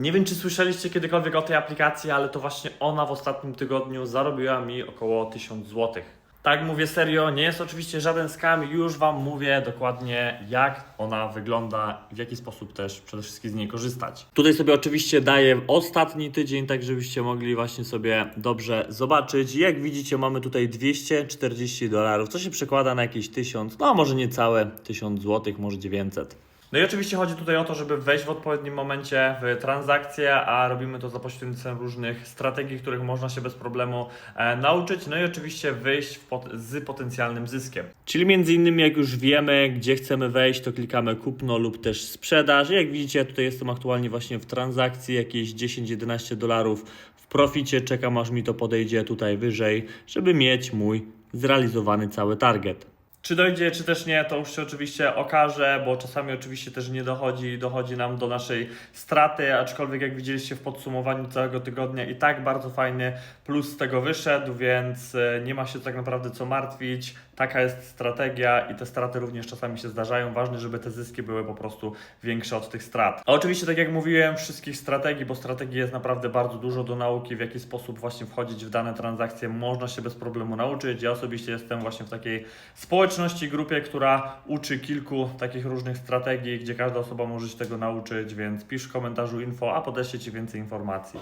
Nie wiem, czy słyszeliście kiedykolwiek o tej aplikacji, ale to właśnie ona w ostatnim tygodniu zarobiła mi około 1000 zł. Tak mówię serio, nie jest oczywiście żaden scam, już Wam mówię dokładnie jak ona wygląda i w jaki sposób też przede wszystkim z niej korzystać. Tutaj sobie oczywiście daję ostatni tydzień, tak żebyście mogli właśnie sobie dobrze zobaczyć. Jak widzicie mamy tutaj 240 dolarów, co się przekłada na jakieś 1000, no może nie całe 1000 zł, może 900. No i oczywiście chodzi tutaj o to, żeby wejść w odpowiednim momencie w transakcję, a robimy to za pośrednictwem różnych strategii, których można się bez problemu e, nauczyć, no i oczywiście wyjść z potencjalnym zyskiem. Czyli między innymi jak już wiemy, gdzie chcemy wejść, to klikamy kupno lub też sprzedaż. Jak widzicie, tutaj jestem aktualnie właśnie w transakcji, jakieś 10-11 dolarów w proficie, czekam aż mi to podejdzie tutaj wyżej, żeby mieć mój zrealizowany cały target. Czy dojdzie, czy też nie, to już się oczywiście okaże, bo czasami oczywiście też nie dochodzi, dochodzi nam do naszej straty, aczkolwiek jak widzieliście w podsumowaniu całego tygodnia i tak bardzo fajny plus z tego wyszedł, więc e, nie ma się tak naprawdę co martwić. Taka jest strategia i te straty również czasami się zdarzają. Ważne, żeby te zyski były po prostu większe od tych strat. A oczywiście, tak jak mówiłem, wszystkich strategii, bo strategii jest naprawdę bardzo dużo do nauki, w jaki sposób właśnie wchodzić w dane transakcje, można się bez problemu nauczyć. Ja osobiście jestem właśnie w takiej społeczności, grupie, która uczy kilku takich różnych strategii, gdzie każda osoba może się tego nauczyć, więc pisz w komentarzu info, a podeślę Ci więcej informacji.